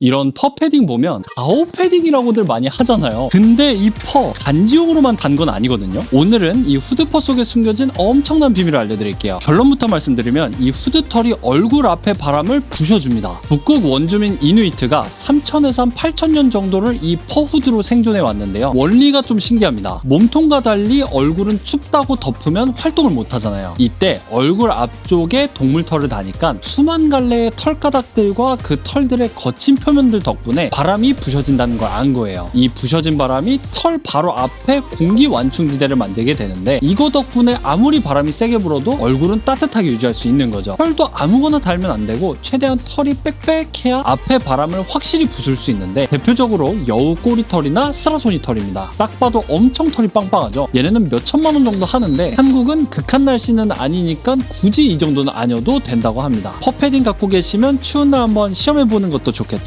이런 퍼 패딩 보면 가오 패딩이라고들 많이 하잖아요. 근데 이 퍼 간지용으로만 단 건 아니거든요. 오늘은 이 후드퍼 속에 숨겨진 엄청난 비밀을 알려드릴게요. 결론부터 말씀드리면 이 후드털이 얼굴 앞에 바람을 부셔줍니다. 북극 원주민 이누이트가 3천에서 8천년 정도를 이 퍼 후드로 생존해 왔는데요. 원리가 좀 신기합니다. 몸통과 달리 얼굴은 춥다고 덮으면 활동을 못 하잖아요. 이때 얼굴 앞쪽에 동물 털을 다니까 수만 갈래의 털가닥들과 그 털들의 거친 표 면들 덕분에 바람이 부셔진다는 걸 안 거예요. 이 부셔진 바람이 털 바로 앞에 공기 완충지대를 만들게 되는데 이거 덕분에 아무리 바람이 세게 불어도 얼굴은 따뜻하게 유지할 수 있는 거죠. 털도 아무거나 달면 안 되고 최대한 털이 빽빽해야 앞에 바람을 확실히 부술 수 있는데 대표적으로 여우 꼬리털이나 스라소니 털입니다. 딱 봐도 엄청 털이 빵빵하죠. 얘네는 몇 천만 원 정도 하는데 한국은 극한 날씨는 아니니까 굳이 이 정도는 아니어도 된다고 합니다. 퍼패딩 갖고 계시면 추운 날 한번 시험해 보는 것도 좋겠죠?